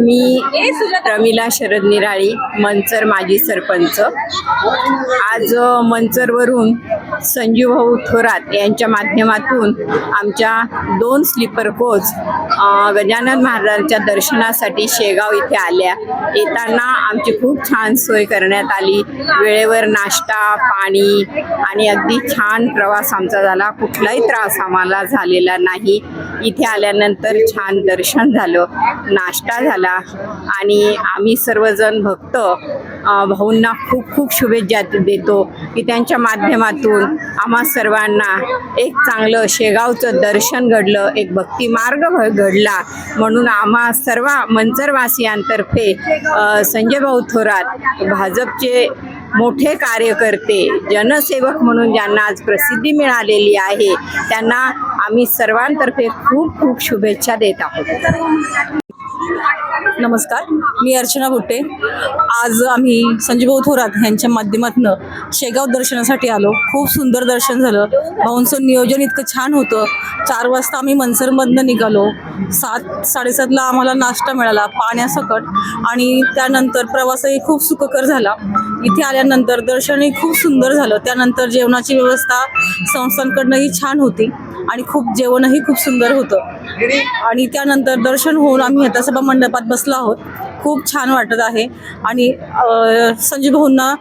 मी प्रमिला शरद निराळी मंचर माजी सरपंच. आज मंचरवरून संजीव भाऊ थोरात यांच्या माध्यमातून आमच्या दोन स्लीपर कोच गजानन महाराजांच्या दर्शनासाठी शेगाव इथे आल्या. येताना आमची खूप छान सोय करण्यात आली. वेळेवर नाश्ता पाणी आणि अगदी छान प्रवास आमचा झाला. कुठलाही त्रास आम्हाला झालेला नाही. इथे आल्यानंतर छान दर्शन झालं नाश्ता झाला आणि आम्ही सर्वजण भक्त भाऊंना खूप खूप शुभेच्छा देतो की त्यांच्या माध्यमातून आम्हा सर्वांना एक चांगलं शेगावचं दर्शन घडलं एक भक्ती मार्ग घडला. म्हणून आम्हा सर्व मंचरवासियांतर्फे संजय भाऊ थोरात भाजपचे मोठे कार्यकर्ते जनसेवक म्हणून ज्यांना आज प्रसिद्धी मिळालेली आहे त्यांना आम्ही सर्वांतर्फे खूप खूप शुभेच्छा देत आहोत. नमस्कार मी अर्चना गुट्टे आज आम्ही संजीभाऊ थोरात यांच्या माध्यमातून शेगाव दर्शनासाठी आलो. खूप सुंदर दर्शन झालं. भाऊंचं नियोजन इतकं छान होतं. चार वाजता आम्ही मनसरमधनं निघालो. सात साडेसातला आम्हाला नाश्ता मिळाला पाण्यासकट. आणि त्यानंतर प्रवासही खूप सुखकर झाला. इथे आल्यानंतर दर्शनही खूप सुंदर झालं. त्यानंतर जेवणाची व्यवस्था संस्थांकडनंही छान होती आणि खूप जेवणही खूप सुंदर होतं. आणि त्यानंतर दर्शन होऊन आम्ही हतासभा मंडपात बसलो आहोत. खूप छान वाटत आहे. आणि संजीव भाऊंना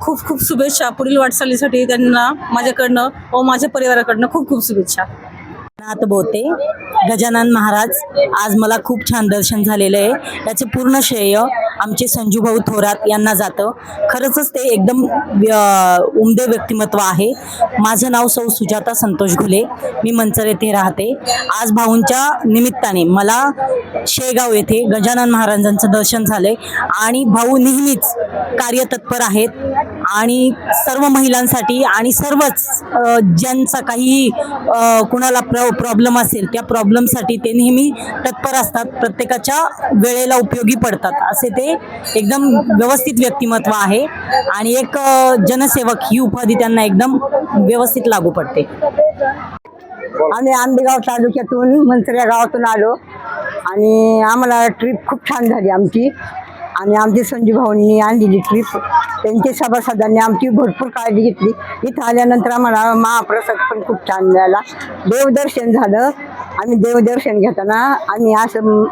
खूप खूप शुभेच्छा. पुढील वाटचालीसाठी त्यांना माझ्याकडनं व माझ्या परिवाराकडनं खूप खूप शुभेच्छा. नाथ बोते गजानन महाराज आज मला खूप छान दर्शन झालेलं आहे. याचे पूर्ण श्रेय आमचे संजूभाऊ थोरात यांना जातं. खरंच ते एकदम व्य- उमदे व्यक्तिमत्व आहे. माझं नाव सौ सुजाता संतोष घुले. मी मंचर येथे राहते. आज भाऊंच्या निमित्ताने मला शेगाव येथे गजानन महाराजांचं दर्शन झालं आणि भाऊ नेहमीच कार्यतत्पर आहेत. आणि सर्व महिलांसाठी आणि सर्वच ज्यांचा काही कुणाला प्र प्रॉब्लेम असेल त्या प्रॉब्लेमसाठी ते नेहमी तत्पर असतात. प्रत्येकाच्या वेळेला उपयोगी पडतात. असे ते एकदम व्यवस्थित व्यक्तिमत्व आहे. आणि एक जनसेवक ही उपाधी त्यांना एकदम व्यवस्थित लागू पडते. आम्ही आंबेगाव तालुक्यातून मंत्र्या गावातून आलो. आणि आम्हाला ट्रिप खूप छान झाली आमची. आणि आमचे संजू भाऊंनी आणलेली ट्रीप त्यांचे सभासदांनी आमची भरपूर काळजी घेतली. इथं आल्यानंतर आम्हाला महाप्रसाद पण खूप छान मिळाला. देवदर्शन झालं. आम्ही देवदर्शन घेताना आम्ही असं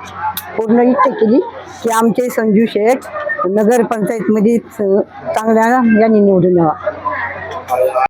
पूर्ण इच्छा केली की आमचे संजू शेठ नगरपंचायतमध्ये चांगल्या यांनी निवडून यावा.